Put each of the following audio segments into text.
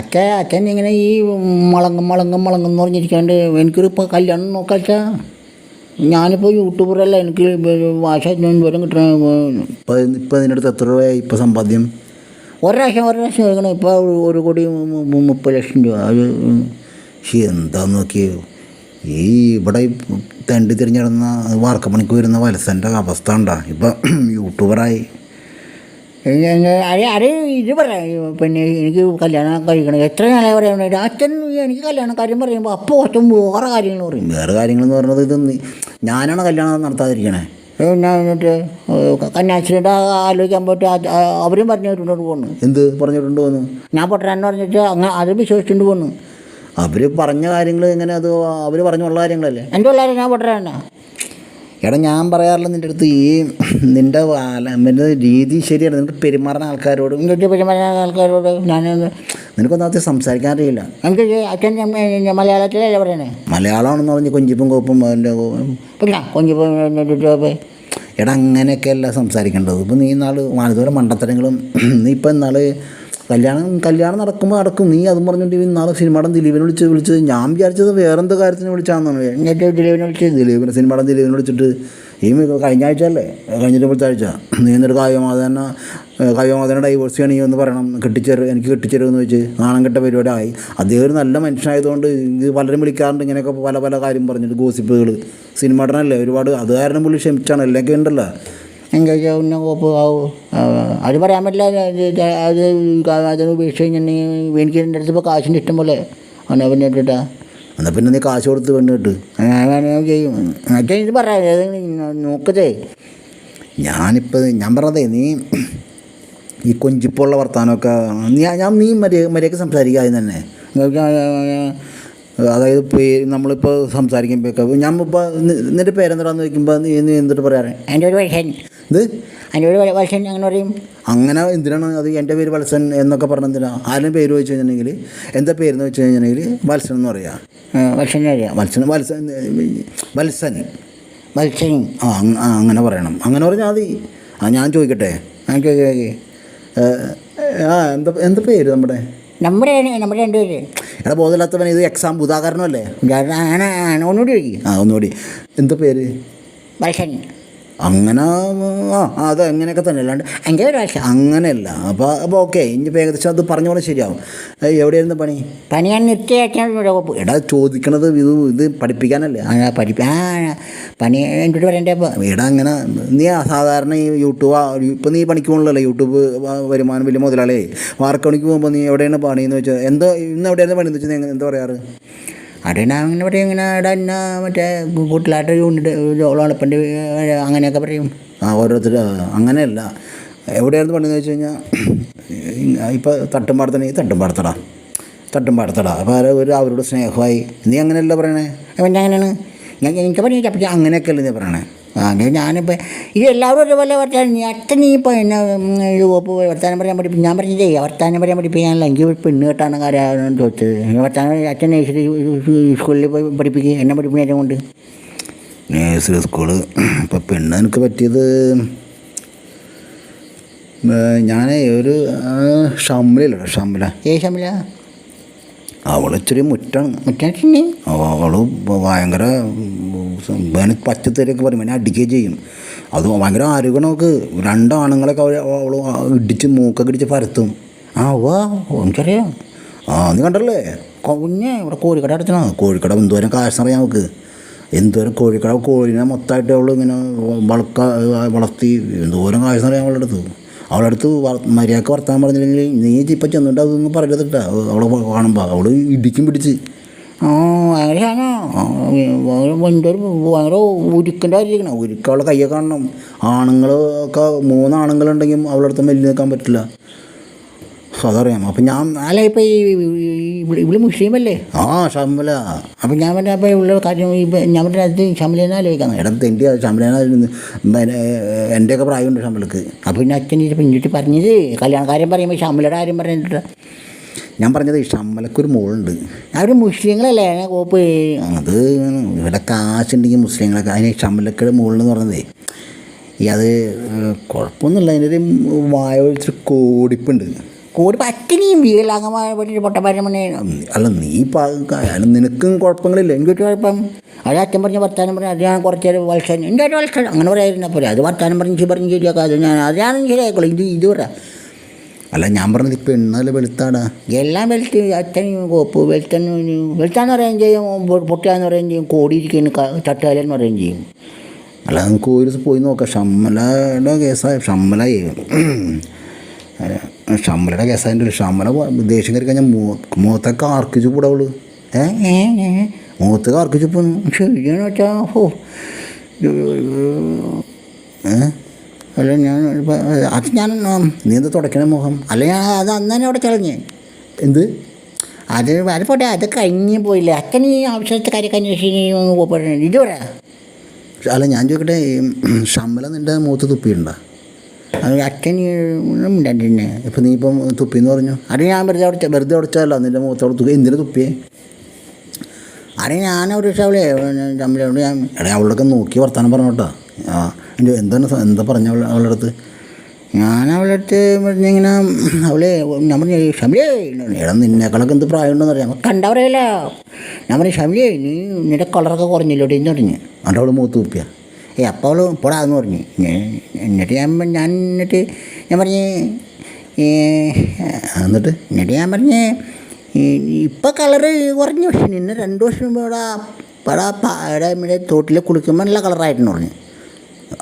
അച്ഛൻ അച്ഛൻ ഇങ്ങനെ ഈ മുളങ്ങും മുളങ്ങും മുളങ്ങും എന്ന് പറഞ്ഞിരിക്കാണ്ട് എനിക്കൊരു ഇപ്പോൾ കല്യാണം നോക്കാച്ച. ഞാനിപ്പോൾ യൂട്യൂബറല്ല എനിക്ക് ഭാഷ വിവരം കിട്ടണ ഇപ്പം ഇപ്പം ഇതിനടുത്ത് എത്ര രൂപയായി ഇപ്പോൾ സമ്പാദ്യം? ഒരു ലക്ഷം ഒരു ലക്ഷം ചോദിക്കണം ഇപ്പോൾ ഒരു കോടി മുപ്പത് ലക്ഷം രൂപ. അത് പക്ഷേ എന്താന്ന് നോക്കിയോ? ഈ ഇവിടെ തണ്ടി തിരിഞ്ഞിടുന്ന തിരിഞ്ഞ് വാർക്കപ്പണിക്ക് വരുന്ന വലസന്റെ അവസ്ഥ ഉണ്ടാ ഇപ്പം യൂട്യൂബറായി. അത് ഇത് പറയാം. പിന്നെ എനിക്ക് കല്യാണം കഴിക്കണം എത്ര നാളെ പറയാൻ അച്ഛൻ എനിക്ക് കല്യാണം കാര്യം പറയുമ്പോൾ അപ്പോൾ ഒറ്റ വേറെ കാര്യങ്ങൾ പറയും. വേറെ കാര്യങ്ങളെന്ന് പറഞ്ഞത് ഇതൊന്ന് ഞാനാണ് കല്യാണം നടത്താതിരിക്കണേ. എന്നിട്ട്? കന്യാശ്രീയുടെ ആലോചിക്കാൻ പോയിട്ട് അത് അവരും പറഞ്ഞിട്ടുണ്ട് പോന്നു. എന്ത് പറഞ്ഞിട്ടുണ്ട് പോന്നു? ഞാൻ പൊട്ടരാന്ന് പറഞ്ഞിട്ട് അങ്ങനെ അത് വിശ്വസിച്ചിട്ട് പോന്നു. അവർ പറഞ്ഞ കാര്യങ്ങൾ എങ്ങനെ അത് അവർ പറഞ്ഞുള്ള കാര്യങ്ങളല്ലേ? എന്റെ പിള്ളേരെ ഞാൻ പൊട്ടരാന്നാ എടാ ഞാൻ പറയാറില്ല നിന്റെ അടുത്ത് ഈ നിന്റെ രീതി ശരിയാണ് നിനക്ക് പെരുമാറുന്ന ആൾക്കാരോട് ഇങ്ങോട്ട് പെരുമാറുന്ന ആൾക്കാരോട് ഞാൻ നിനക്കൊന്നാമത്തെ സംസാരിക്കാൻ അറിയില്ല. എനിക്ക് മലയാളത്തിലല്ല അച്ഛൻ പറയണേ? മലയാളമാണെന്ന് പറഞ്ഞ് കൊഞ്ചിപ്പും കോപ്പും പിന്നെ കൊഞ്ചിപ്പോൾ എടാ അങ്ങനെയൊക്കെയല്ല സംസാരിക്കേണ്ടത്. ഇപ്പം നീ നാൾ മാനന്തപുരം മണ്ടത്തരങ്ങളും നീ ഇപ്പം നാൾ കല്യാണം കല്യാണം നടക്കുമ്പോൾ നടക്കും. നീ അതും പറഞ്ഞിട്ട് ഇവൻ നാളെ സിനിമാടം ദിലീപിനെ വിളിച്ച് വിളിച്ചത് ഞാൻ വിചാരിച്ചത് വേറെന്തോ കാര്യത്തിന് വിളിച്ചാണെന്നാണ് എന്നിട്ട് ദിലീപിനെ വിളിച്ചത്? ദിലീപിനെ സിനിമാടം ദിലീപിനെ വിളിച്ചിട്ട്. ഈ കഴിഞ്ഞ ആഴ്ച അല്ലേ? കഴിഞ്ഞിട്ട് ഇപ്പോഴത്തെ ആഴ്ച. നീ എന്നൊരു കായികമാതന കായികമാതന ഡൈവോഴ്സ് ചെയ്യണം നീ ഒന്ന് പറയണം. കെട്ടിച്ചേരും എനിക്ക് കെട്ടിച്ചേരുമെന്ന് വെച്ച് നാണം കെട്ട പരിപാടി ആയി അദ്ദേഹം ഒരു നല്ല മനുഷ്യനായതുകൊണ്ട് ഇത് പലരും വിളിക്കാറുണ്ട്. ഇങ്ങനെയൊക്കെ പല പല കാര്യം പറഞ്ഞിട്ട് ഗോസിപ്പുകൾ സിനിമടനല്ലേ ഒരുപാട്. അത് കാരണം പുള്ളി ക്ഷമിച്ചാണ്. എല്ലാം ഉണ്ടല്ലോ. ഒന്ന് കോപ്പ് ആവും അത് പറയാൻ പറ്റില്ല. അത് ഇത് അത് അത് ഉപേക്ഷിച്ച് കഴിഞ്ഞിട്ടുണ്ടെങ്കിൽ എനിക്ക് എന്റെ അടുത്ത് ഇപ്പോൾ കാശിന്റെ ഇഷ്ടം പോലെ അവനെ പിന്നെ ഇട്ടിട്ടാ എന്നാൽ പിന്നെ നീ കാശ് കൊടുത്ത് പെണ്ണ് കിട്ട് അങ്ങനെ ചെയ്യും. മറ്റേ ഇത് പറയാം. നോക്കതേ ഞാനിപ്പോൾ ഞാൻ പറഞ്ഞതേ നീ ഈ കൊഞ്ചിപ്പുള്ള വർത്താനമൊക്കെ നീ ഞാൻ നീ മര്യാദ മര്യാദയ്ക്ക് സംസാരിക്കാതെ തന്നെ. അതായത് പേര് നമ്മളിപ്പോൾ സംസാരിക്കുമ്പോൾ ഞാൻ ഇപ്പോൾ നിന്റെ പേരെന്താണെന്ന് ചോദിക്കുമ്പോൾ നീ നീ എന്തിട്ട് പറയാറ്? എന്റെ ഒരു ഇത്? എന്റെ ഒരു അങ്ങനെ പറയും. അങ്ങനെ എന്തിനാണ് അത് എന്റെ പേര് വത്സൻ എന്നൊക്കെ പറഞ്ഞ എന്തിനാ ആരുടെ പേര് വെച്ച് കഴിഞ്ഞിട്ടുണ്ടെങ്കിൽ എന്താ പേരെന്ന് വെച്ച് കഴിഞ്ഞിട്ടുണ്ടെങ്കിൽ വത്സൻ എന്ന് പറയാം. വത്സൻ അറിയാം വത്സൻ വത്സൻ വത്സൻ. വത്സൻ. ആ അങ്ങനെ പറയണം. അങ്ങനെ പറഞ്ഞാൽ മതി. ആ ഞാൻ ചോദിക്കട്ടെ. ഓക്കെ ഓക്കെ ആ എന്താ എന്താ പേര് നമ്മുടെ? നമ്മുടെ നമ്മുടെ രണ്ടുപേര്. എടാ ബോധമില്ലാത്തവൻ ഇത് എക്സാം ഉദാഹരണമല്ലേ ആണ് ഒന്നുകൂടി ചോദിക്കും ആ ഒന്നുകൂടി. എന്താ പേര്? വർഷൻ അങ്ങനെ അത് അങ്ങനെയൊക്കെ തന്നെ. അല്ലാണ്ട് എന്റെ ഒരാഴ്ച അങ്ങനെയല്ല. അപ്പോൾ അപ്പോൾ ഓക്കെ ഇനിയിപ്പോൾ ഏകദേശം അത് പറഞ്ഞ പോലെ ശരിയാവും. എവിടെയായിരുന്നു പണി? പണി ഞാൻ നിർത്തിയാക്കാൻ എടാ ചോദിക്കണത് ഇത് ഇത് പഠിപ്പിക്കാനല്ലേ? ആ പഠിപ്പ് ആ പണി എന്റെ പറയണ്ടേ എടാ അങ്ങനെ നീ സാധാരണ ഈ യൂട്യൂബ് ഇപ്പം നീ പണിക്ക് പോകണല്ലോ യൂട്യൂബ് വരുമാനം വലിയ മുതലാളേ. വാർക്കണിക്ക് പോകുമ്പോൾ നീ എവിടെയാണ് പണിയെന്ന് വെച്ചാൽ എന്തോ ഇന്ന് എവിടെയായിരുന്നു പണിയെന്ന് എന്ന് വെച്ചാൽ എന്താ പറയാറ്? ഞാൻ അങ്ങനെ പറയും ഇങ്ങനെ ഇവിടെ എന്നാ മറ്റേ കൂട്ടിലാട്ട് യൂണിറ്റ് ഓളപ്പന്റെ അങ്ങനെയൊക്കെ പറയും. ആ ഓരോരുത്തർ അങ്ങനെയല്ല. എവിടെയായിരുന്നു പണിയെന്ന് വെച്ച് കഴിഞ്ഞാൽ ഇപ്പോൾ പാടത്തടാ തട്ടും പാടത്തടാ. അപ്പോൾ ഒരു അവരോട് സ്നേഹമായി നീ അങ്ങനെയല്ല പറയണേ? എന്നെ അങ്ങനെയാണ് ഞാൻ എനിക്ക് പറഞ്ഞാൽ അപ്പം അങ്ങനെയൊക്കെയല്ലേ നീ പറയണേ. അത് ഞാനിപ്പോൾ ഇത് എല്ലാവരും ഒരുപോലെ വർത്താനം അച്ഛൻ നീ ഇപ്പോൾ എന്നെ ഇത് ഒപ്പ് വർത്താനം പറയാൻ പഠിപ്പിക്കും ഞാൻ പറഞ്ഞില്ലേ വർത്താനം പറയാൻ പഠിപ്പിക്കാനല്ല എനിക്ക് പെണ്ണ് കെട്ടാണ് കാര്യം ചോദിച്ചത്. ഈ വർത്താനം അച്ഛൻ നേഴ്സറി സ്കൂളിൽ പോയി പഠിപ്പിക്കുക എന്നെ പഠിപ്പിക്കുന്നതിനെ കൊണ്ട്. നേഴ്സറി സ്കൂൾ ഇപ്പോൾ പെണ്ണ് എനിക്ക് പറ്റിയത് ഞാൻ ഒരു ഷംലയിലോ ഷംല ഏ ശമില അവൾ ഇച്ചിരി മുറ്റാണ്. മുറ്റേ അവൾ ഭയങ്കര പച്ചത്തേരൊക്കെ പറയും. എന്നെ അടിക്കുകയും ചെയ്യും. അത് ഭയങ്കര ആരോഗ്യം നമുക്ക് രണ്ടാണുങ്ങളൊക്കെ അവൾ അവൾ ഇടിച്ച് മൂക്കൊക്കെ ഇടിച്ച് പരത്തും. ആ വാ എനിക്കറിയാം. ആ നീ കണ്ടല്ലേ? കുഞ്ഞേ ഇവിടെ കോഴിക്കട അടച്ചാ കോഴിക്കട എന്തോരം കാശറിയാം നമുക്ക് എന്തോരം കോഴിക്കട. കോഴിനെ മൊത്തമായിട്ട് അവൾ ഇങ്ങനെ വളക്ക വളർത്തി എന്തോരം കാശറിയാം അവളുടെ അടുത്ത്. അവളുടെ അടുത്ത് മര്യാദയ്ക്ക് വർത്താൻ പറഞ്ഞില്ലെങ്കിൽ നീ ഇപ്പം ചെന്നിട്ട് അതൊന്നും പറയരുതിട്ടാ അവളെ കാണുമ്പോൾ അവൾ ഇടിക്കും പിടിച്ച്. അങ്ങനെയാണോ? എന്തൊരു ഭയങ്കര ഉരുക്കിന്റെ ആയിരിക്കണം ഒരിക്കലുള്ള കയ്യൊക്കെ കാണണം. ആണുങ്ങളൊക്കെ മൂന്നാണുങ്ങളുണ്ടെങ്കിൽ ആണുങ്ങളുണ്ടെങ്കിൽ അവളടുത്ത് മെല്ലി നിൽക്കാൻ പറ്റില്ല. അതറിയാം അപ്പം ഞാൻ അല്ല ഇപ്പം ഈ ഇവിടെ മുസ്ലിമല്ലേ? ആ ശമല അപ്പം ഞാൻ പറഞ്ഞ അപ്പം ഇവിടെ കാര്യം ഇപ്പം ഞാൻ പറഞ്ഞ അത് ശമ്പളേന്ന് ചോദിക്കാം ഇടത്ത് എന്റെ ശമ്പലേന എന്റെയൊക്കെ പ്രായമുണ്ട് ശമ്പലക്ക് അപ്പം പിന്നെ അച്ഛൻ ഇപ്പം ഇങ്ങോട്ട് പറഞ്ഞത് കല്യാണക്കാരൻ പറയുമ്പോൾ ശമലയുടെ കാര്യം പറഞ്ഞിട്ട് ഞാൻ പറഞ്ഞത് ഈ ഷമ്മലക്കൊരു മോളുണ്ട്. അവർ മുസ്ലിങ്ങളല്ലേ? കോപ്പ് അത് ഇവിടെ കാശുണ്ടെങ്കിൽ മുസ്ലിങ്ങളൊക്കെ അതിന് ഷമ്മലക്കയുടെ മോളെന്ന് പറഞ്ഞത്. ഈ അത് കുഴപ്പമൊന്നുമില്ല അതിന്റെ ഒരു വായ ഒഴിച്ചൊരു കോടിപ്പുണ്ട്. കൂടി പറ്റിനിയും വീലാകമായ പൊട്ടപ്പാരം മണി അല്ല നീ അല്ല നിനക്കും കുഴപ്പങ്ങളില്ല. എനിക്ക് ഒരു കുഴപ്പം. അത് അച്ഛൻ പറഞ്ഞ വർത്താനം പറഞ്ഞു അത് ഞാൻ കുറച്ച് നേരം വത്സരം. എന്റെ ഒരു വത്സരം. അങ്ങനെ പറയായിരുന്ന പോലെ അത് വർത്താനം പറഞ്ഞ് പറഞ്ഞ് ശരിയാക്കാം അത് ഞാൻ അത് ഞാൻ ശരിയാക്കുള്ളൂ ഇത് ഇത് പറ. അല്ല ഞാൻ പറഞ്ഞത് ഇപ്പം എണ്ണൽ വെളുത്താടാ. എല്ലാം വെളുത്ത്. അച്ഛനും കോപ്പ് വെളുത്തനും വെളുത്താന്ന് പറയുകയും ചെയ്യും. പൊട്ടിയാന്ന് പറയുകയും ചെയ്യും. കോടിയിരിക്കുന്നു തട്ടുകാലെന്ന് പറയുകയും ചെയ്യും. അല്ല നമുക്ക് ഒരു ദിവസം പോയി നോക്കാം. ഷമ്മലയുടെ കേസായ. ഷമ്മലായി. ഷമ്മലയുടെ കേസായതിന്റെ ഷമ്മല ദേഷ്യം കയറി കഴിഞ്ഞാൽ മൂത്തൊക്കെ ആർക്കിച്ചു കൂടെ അവൾ. ഏ മുഖത്തൊക്കെ ആർക്കിച്ചു പോകുന്നു ശരിയാണ് ഹോ. അല്ല ഞാൻ അത് ഞാൻ നീന്ത തുടയ്ക്കണ മുഖം? അല്ല ഞാൻ അത് അന്ന് തന്നെ അവിടെ ചളഞ്ഞ്. എന്ത്? അത് അത് പോട്ടെ അത് കഴിഞ്ഞ് പോയില്ലേ. അച്ഛൻ ഈ ആവശ്യത്തെ കാര്യമൊക്കെ അന്വേഷിച്ച് ഇത് പറയാ അല്ല ഞാൻ ചോദിക്കട്ടെ ഈ ഷമ്മല നിന്റെ മൂത്ത് തുപ്പിയിട്ടുണ്ടോ? അത് അച്ഛൻ മിണ്ടാണ്ടിരുന്നെ ഇപ്പം നീ ഇപ്പം തുപ്പിന്ന് പറഞ്ഞു. അത് ഞാൻ വെറുതെ അവിടെ വെറുതെ അടച്ചതല്ല നിന്റെ മുഖത്തോട് തുക എന്തിനു തുപ്പിയേ? അത് ഞാൻ ഒരു ദിവസം അവളെ തമ്മിലോട് ഞാൻ എടാ അവളൊക്കെ നോക്കി വർത്താനം പറഞ്ഞോട്ടോ ആ എന്റെ എന്താണ് എന്താ പറഞ്ഞ അവളുടെ അടുത്ത്? ഞാൻ അവളുടെ അടുത്ത് പറഞ്ഞിങ്ങനെ അവളെ ഞാൻ പറഞ്ഞു ഷമിലേ എടാ നിന്നേക്കാളൊക്കെ എന്ത് പ്രായം ഉണ്ടെന്ന് അറിയാം കണ്ടവരല്ല ഞാൻ പറഞ്ഞു ഷമിലേ നീ നിന്റെ കളറൊക്കെ കുറഞ്ഞില്ലോട്ടെ എന്ന് പറഞ്ഞു. എന്നിട്ട് അവൾ മുഖത്ത് തുപ്പിയ. ഏ അപ്പോൾ പോടാന്ന് പറഞ്ഞു. എന്നിട്ട് ഞാൻ ഞാൻ എന്നിട്ട് ഞാൻ പറഞ്ഞ് എന്നിട്ട് എന്നിട്ട് ഞാൻ പറഞ്ഞ് ഇപ്പം കളറ് കുറഞ്ഞു. പക്ഷെ നിന്നെ രണ്ട് വർഷം മുമ്പ് ഇവിടെ ഇവിടെ പാടെ ഇവിടെ തോട്ടിൽ കുളിക്കുമ്പോൾ നല്ല കളറായിട്ടെന്ന് പറഞ്ഞു.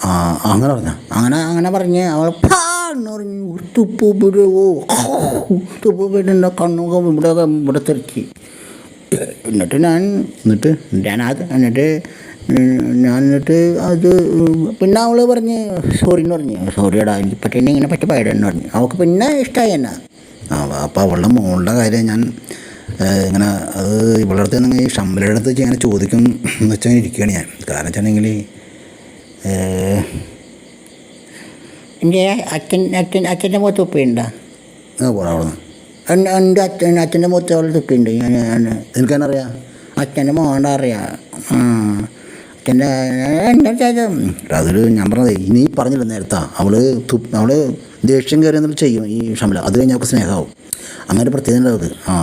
ആ അങ്ങനെ പറഞ്ഞ. അങ്ങനെ അങ്ങനെ പറഞ്ഞ് അവൾ പാ എന്ന് പറഞ്ഞു. തുപ്പ് ഓ തുപ്പ് ഉപ്പിട്ട് കണ്ണുക ഇവിടെ ഇവിടെ തെറിച്ച്. എന്നിട്ട് ഞാൻ എന്നിട്ട് ഞാൻ എന്നിട്ട് ഞാൻ എന്നിട്ട് അത് പിന്നെ അവൾ പറഞ്ഞ് സോറി എന്ന് പറഞ്ഞു. സോറിയടാ എനിക്ക് തന്നെ ഇങ്ങനെ പറ്റി പാടെന്ന് പറഞ്ഞു. അവൾക്ക് പിന്നെ ഇഷ്ടമായി എന്നെ അപ്പോൾ അവളുടെ മോളുടെ കാര്യം ഞാൻ ഇങ്ങനെ അത് ഇവളുടെ അടുത്ത് നിന്ന് ഈ ശമ്പലയുടെ അടുത്ത് ഇങ്ങനെ ചോദിക്കും എന്ന് വെച്ചാൽ ഇരിക്കുകയാണ് ഞാൻ. കാരണം വെച്ചിട്ടുണ്ടെങ്കിൽ എന്റെ അച്ഛൻ അച്ഛൻ അച്ഛന്റെ മുഖത്ത് തുപ്പിയുണ്ടോ പോടാ അവിടെ നിന്ന് എന്റെ അച്ഛൻ അച്ഛന്റെ മുഖത്ത് അവളുടെ തുപ്പിയുണ്ട് ഞാൻ ഞാൻ എനിക്കെന്നറിയാം അച്ഛന്റെ മോണ്ട അറിയാം. എന്താ വെച്ചാൽ അതൊരു ഞാൻ പറഞ്ഞത് നീ പറഞ്ഞില്ല നേരത്തെ അവൾ അവൾ അവൾ ദേഷ്യം കയറി എന്നിട്ട് ചെയ്യും ഈ ഷമല അത് കഴിഞ്ഞ് അവൾക്ക് സ്നേഹമാവും. അങ്ങനെ ഒരു പ്രത്യേകത ഉണ്ട് അവൾക്ക്. ആ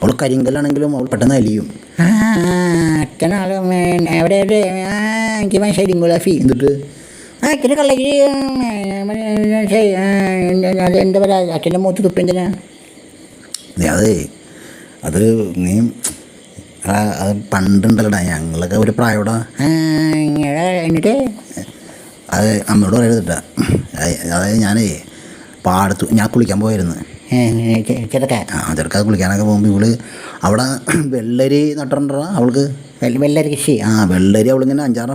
അവൾ കരിങ്കല്ലാണെങ്കിലും അവൾ പെട്ടെന്ന് അലിയും. എവിടെ എനിക്ക് ഗുലാഫി എന്നിട്ട്? അച്ഛന് കള്ളക്ക് അത് എന്താ പറയുക അച്ഛന്റെ മുഖത്ത് തുപ്പിന്തിനാ നീ അത് നീ അത് പണ്ടുണ്ടല്ലടാ ഞങ്ങളൊക്കെ ഒരു പ്രായവിടെ എന്നിട്ട്? അത് അമ്മയോട് പറയരുതിട്ടാ. അതായത് ഞാനേ പാടത്ത് ഞാൻ കുളിക്കാൻ പോയിരുന്നു ചെറുക്ക ആ ചെറുക്കാതെ കുളിക്കാനൊക്കെ പോകുമ്പോൾ ഇവൾ അവിടെ വെള്ളരി നട്ടിട്ടുണ്ടാ അവൾക്ക്. വെള്ളരി കൃഷി. ആ വെള്ളരി അവളിങ്ങനെ അഞ്ചാറ്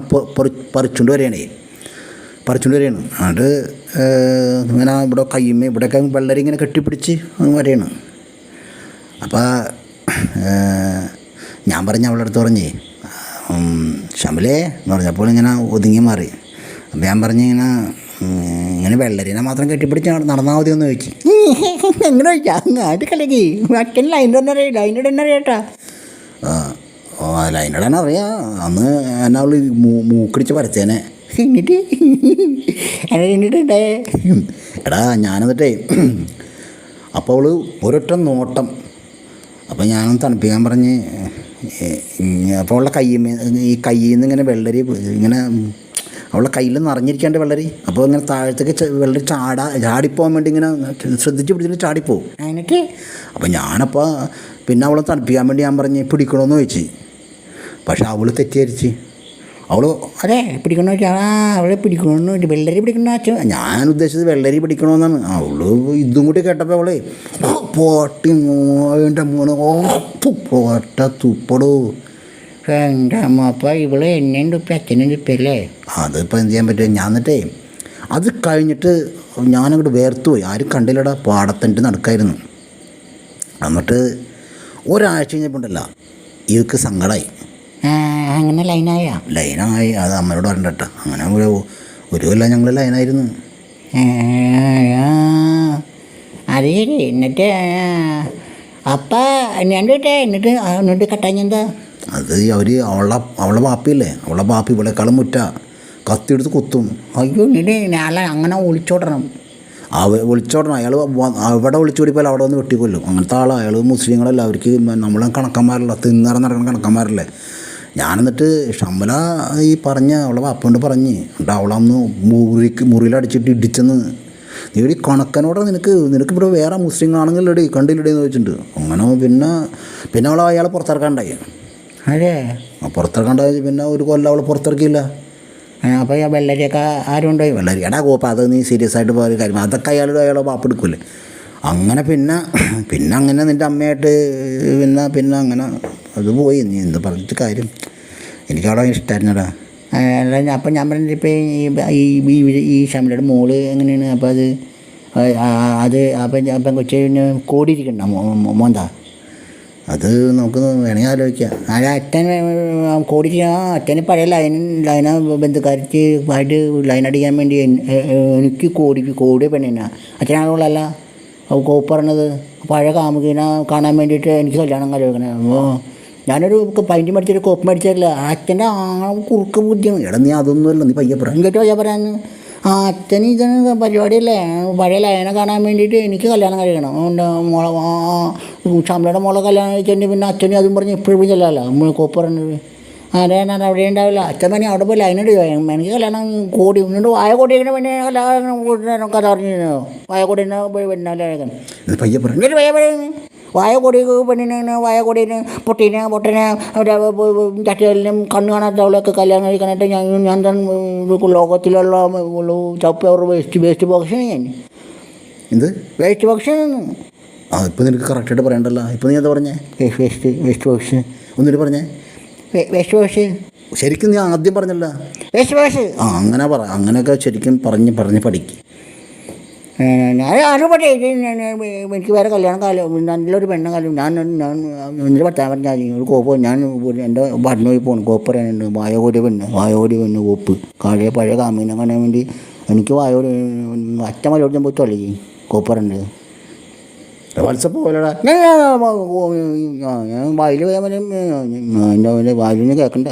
പറിച്ചുകൊണ്ട് വരികയാണേ. പറിച്ചുകൊണ്ട് വരികയാണ്. ഏഹ്, ഇങ്ങനെ ഇവിടെ കയ്യുമ്മ ഇവിടെയൊക്കെ വെള്ളരി ഇങ്ങനെ കെട്ടിപ്പിടിച്ച് വരികയാണ്. അപ്പോൾ ഞാൻ പറഞ്ഞ അവളുടെ അടുത്ത് പറഞ്ഞേ ഷമിലേ എന്ന് പറഞ്ഞപ്പോൾ ഇങ്ങനെ ഒതുങ്ങി മാറി. അപ്പോൾ ഞാൻ പറഞ്ഞ് ഇങ്ങനെ ഇങ്ങനെ വെള്ളരീനെ മാത്രം കെട്ടിപ്പിടിച്ച് നട- നടന്നാൽ മതി എന്ന് ചോദിച്ചു. എങ്ങനെ ചോദിച്ചാ അങ്ങാട്ട് കലക്കി അച്ഛൻ ലൈൻ തന്നെ അറിയില്ല അതിന്റെ തന്നെ അറിയാട്ടാ ആ ഓ അല്ല അതിനോടാണ് അറിയാം. അന്ന് എന്നെ അവൾ മൂക്കടിച്ച് വരച്ചേനെ എന്നിട്ട്? എന്നിട്ടുണ്ടേ എടാ ഞാനെന്നിട്ടേ അപ്പോൾ അവൾ ഒരൊറ്റ നോട്ടം. അപ്പോൾ ഞാനൊന്ന് തണുപ്പിക്കാൻ പറഞ്ഞ് അപ്പോൾ അവളുടെ കയ്യിൽ ഈ കയ്യിൽ നിന്ന് ഇങ്ങനെ വെള്ളരി ഇങ്ങനെ അവളുടെ കയ്യിൽ നിറഞ്ഞിരിക്കാണ്ട് വെള്ളരി. അപ്പോൾ ഇങ്ങനെ താഴത്തേക്ക് വെള്ളരി ചാടാ ചാടിപ്പോകാൻ വേണ്ടി ഇങ്ങനെ ശ്രദ്ധിച്ച് പിടിച്ചിട്ട് ചാടിപ്പോവും. എന്നിട്ട് അപ്പോൾ ഞാനപ്പോൾ പിന്നെ അവളെ തണുപ്പിക്കാൻ വേണ്ടി ഞാൻ പറഞ്ഞ് പിടിക്കണമെന്ന് ചോദിച്ചു. പക്ഷെ അവൾ തെറ്റിദ്ധരിച്ച്. അവൾ അതെ പിടിക്കണോ വെച്ചാ ആ അവളെ പിടിക്കണമെന്ന് വെള്ളരി പിടിക്കണമെന്ന് അച്ഛൻ ഞാൻ ഉദ്ദേശിച്ചത് വെള്ളരി പിടിക്കണമെന്നാണ് അവൾ ഇതും കൂടി കേട്ടപ്പോൾ അവളെ പോട്ടി മോന്റെ മോനെ തു, പോട്ട തുപ്പടോ. എന്റെ അമ്മ അപ്പം ഇവൾ എന്നെയും ഇപ്പം അച്ഛനും ഇപ്പല്ലേ അതിപ്പോൾ എന്ത് ചെയ്യാൻ പറ്റുക ഞാൻ എന്നിട്ടേ അത് കഴിഞ്ഞിട്ട് ഞാനങ്ങോട്ട് വേർത്തു പോയി ആരും കണ്ടില്ലടാ പാടത്തിന്റെ നടക്കായിരുന്നു. എന്നിട്ട് ഒരാഴ്ച കഴിഞ്ഞപ്പോൾ ഉണ്ടല്ല ഇതൊക്കെ സങ്കടമായി അങ്ങനെ ലൈനായ? ലൈനായി അത് അമ്മയോട് പറഞ്ഞിട്ടാ. അങ്ങനെ ഒരു ഒരു കൊല്ലം ഞങ്ങൾ ലൈനായിരുന്നു. അത് ശരി. എന്നിട്ട് അപ്പം എന്നിട്ട് ആ, എന്നിട്ട് കട്ടാഞ്ഞെന്താ അത് അവർ അവളെ അവളെ ബാപ്പിയല്ലേ അവളെ ബാപ്പി ഇവളെക്കാളും മുറ്റ. കത്തിയെടുത്ത് കുത്തും. അയ്യോ എന്നിട്ട് ഞാൻ അങ്ങനെ ഒളിച്ചോടണം. അവ വിളിച്ചോടണം. അയാൾ അവിടെ വിളിച്ചോടിപ്പോൾ അവിടെ വന്ന് വെട്ടിക്കൊല്ലും. അങ്ങനത്തെ ആളാണ് അയാൾ മുസ്ലിങ്ങളല്ല അവർക്ക് നമ്മളെ കണക്കന്മാരല്ല. തിന്നറ നടക്കുന്ന കണക്കന്മാരല്ലേ. ഞാൻ എന്നിട്ട് ഷമ്മല ഈ പറഞ്ഞ അവളെ വാപ്പണ്ട് പറഞ്ഞ് എന്നിട്ട് അവളന്ന് മുറിക്ക് മുറിയിലടിച്ചിട്ട് ഇടിച്ചെന്ന് നീടി കണക്കനോടെ നിനക്ക് നിനക്ക് ഇവിടെ വേറെ മുസ്ലിങ്ങളാണെങ്കിൽ ഇടി കണ്ടില്ലടി എന്ന് ചോദിച്ചിട്ടുണ്ട്. അങ്ങനെ പിന്നെ പിന്നെ അവളെ അയാളെ പുറത്തിറക്കാണ്ടായി. അതെ. ആ പുറത്തിറക്കാണ്ടായി പിന്നെ ഒരു കൊല്ലം അവൾ പുറത്തിറക്കിയില്ല. അപ്പോൾ ആ വെള്ളരിയൊക്കെ ആരും ഉണ്ടായി വെള്ളരി എടാ കോപ്പ അത് നീ സീരിയസ് ആയിട്ട് പോയ കാര്യം. അതൊക്കെ അയാളുടെ അയാളെ പാപ്പെടുക്കൂലേ അങ്ങനെ പിന്നെ പിന്നെ അങ്ങനെ നിന്റെ അമ്മയായിട്ട് പിന്നെ പിന്നെ അങ്ങനെ അത് പോയി. നീ എന്ത് പറഞ്ഞിട്ട് കാര്യം? എനിക്കവിടെ ഇഷ്ടമായിരുന്നടാ. അല്ല അപ്പം ഞാൻ പറഞ്ഞിട്ട് ഇപ്പം ഈ ഈ ഈ- ശമ്പളയുടെ മോൾ എങ്ങനെയാണ്? അപ്പോൾ അത് അത് അപ്പം അപ്പം കൊച്ചു കോടിയിരിക്കണ്ട മോന്താ? അത് നമുക്ക് വേണമെങ്കിൽ ആലോചിക്കാം. അല്ല അച്ഛൻ കോടിയിരിക്കണം ആ അച്ഛന് പഴയ ലൈൻ ലൈന ബന്ധുക്കാർക്ക് ആയിട്ട് ലൈൻ അടിക്കാൻ വേണ്ടി എനിക്ക് കോടി കോടി പെണ്ണിനാ. അച്ഛനാണുള്ളല്ല കോപ്പ് പറഞ്ഞത് പഴയ കാമുകിനെ കാണാൻ വേണ്ടിയിട്ട് എനിക്ക് കല്യാണം കഴിക്കണേ അപ്പോൾ ഞാനൊരു പൈന്റ് മേടിച്ചൊരു കോപ്പ് മേടിച്ചില്ല അച്ഛന്റെ ആ കുറുക്ക് ബുദ്ധിയാണ്. എടാ നീ അതൊന്നുമല്ല നീ പയ്യെ പറയാൻ കേട്ടോ പയ്യെ പറയാന്ന് ആ അച്ഛൻ ഇതിന് പരിപാടിയല്ലേ? പഴയ ലയനെ കാണാൻ വേണ്ടിയിട്ട് എനിക്ക് കല്യാണം കഴിക്കണം അതുകൊണ്ട് മോളെ ആ ശമ്പളയുടെ മോളെ കല്യാണം കഴിച്ചിട്ട് പിന്നെ അച്ഛനും അതും പറഞ്ഞ് ഇപ്പോഴും ചെല്ലാമല്ലോ കോപ്പ് പറഞ്ഞത്. അതെ ഞാൻ അവിടെ ഉണ്ടാവില്ല. അച്ഛൻ തന്നെ അവിടെ പോയി ലൈനിട്ട് എനിക്ക് കല്യാണം കോടി എന്നിട്ട് വായ കോടിയുടെ പിന്നെ കല്യാണം കഥ പറഞ്ഞു വായ കോടീനെ പോയി പിന്നെ പയ്യെ പറഞ്ഞു പയ്യെ പറയുന്നു വായ കൊടി പെണ്ണിനെ വായ കൊടീനെ പൊട്ടീനെ കണ്ണു ചട്ടികളിലും കണ്ണ് കാണാത്തവളൊക്കെ കല്യാണം കഴിക്കാനായിട്ട് ഞാൻ ഞാൻ ലോകത്തിലുള്ള ചപ്പ് വേസ്റ്റ് വേസ്റ്റ് ബോക്സാണ് ഞാൻ. എന്ത്? വേസ്റ്റ് ബോക്സാണ് ആ ഇപ്പം നിനക്ക് കറക്റ്റായിട്ട് പറയണ്ടല്ലോ. ഇപ്പം നീ എന്താ പറഞ്ഞേ? വേസ്റ്റ് വേസ്റ്റ് ബോക്സ് ഒന്നിട്ട് പറഞ്ഞേ. വേസ്റ്റ് ബോക്സ് ശരിക്കും നീ ആദ്യം പറഞ്ഞല്ലോ. വേസ്റ്റ് ബോക്സ് ആ അങ്ങനെ പറ. അങ്ങനെയൊക്കെ ശരിക്കും പറഞ്ഞ് പറഞ്ഞ് പഠിക്കും. ഞാൻ പറയേ എനിക്ക് വേറെ കല്യാണം കാലം നല്ലൊരു പെണ്ണ കാലം. ഞാൻ ഞാൻ ഒന്നിൽ പറ്റാൻ പറഞ്ഞാൽ ഒരു കോപ്പ് ഞാൻ എന്റെ ഭരണം പോയി പോകണം കോപ്പ് പറയാനുണ്ട്. വായോടി പെണ്ണ് വായോടി പെണ്ണ് കോപ്പ്. പഴയ പഴയ കാമീനെ കാണാൻ വേണ്ടി എനിക്ക് വായോടി അച്ഛൻ മലയോട് പോയി തൊള്ളി കോപ്പ് പറയുന്നത് വാട്സപ്പ് പോലെടാ ഞാൻ വായിൽ പോയാൽ വായിൽ കേൾക്കണ്ട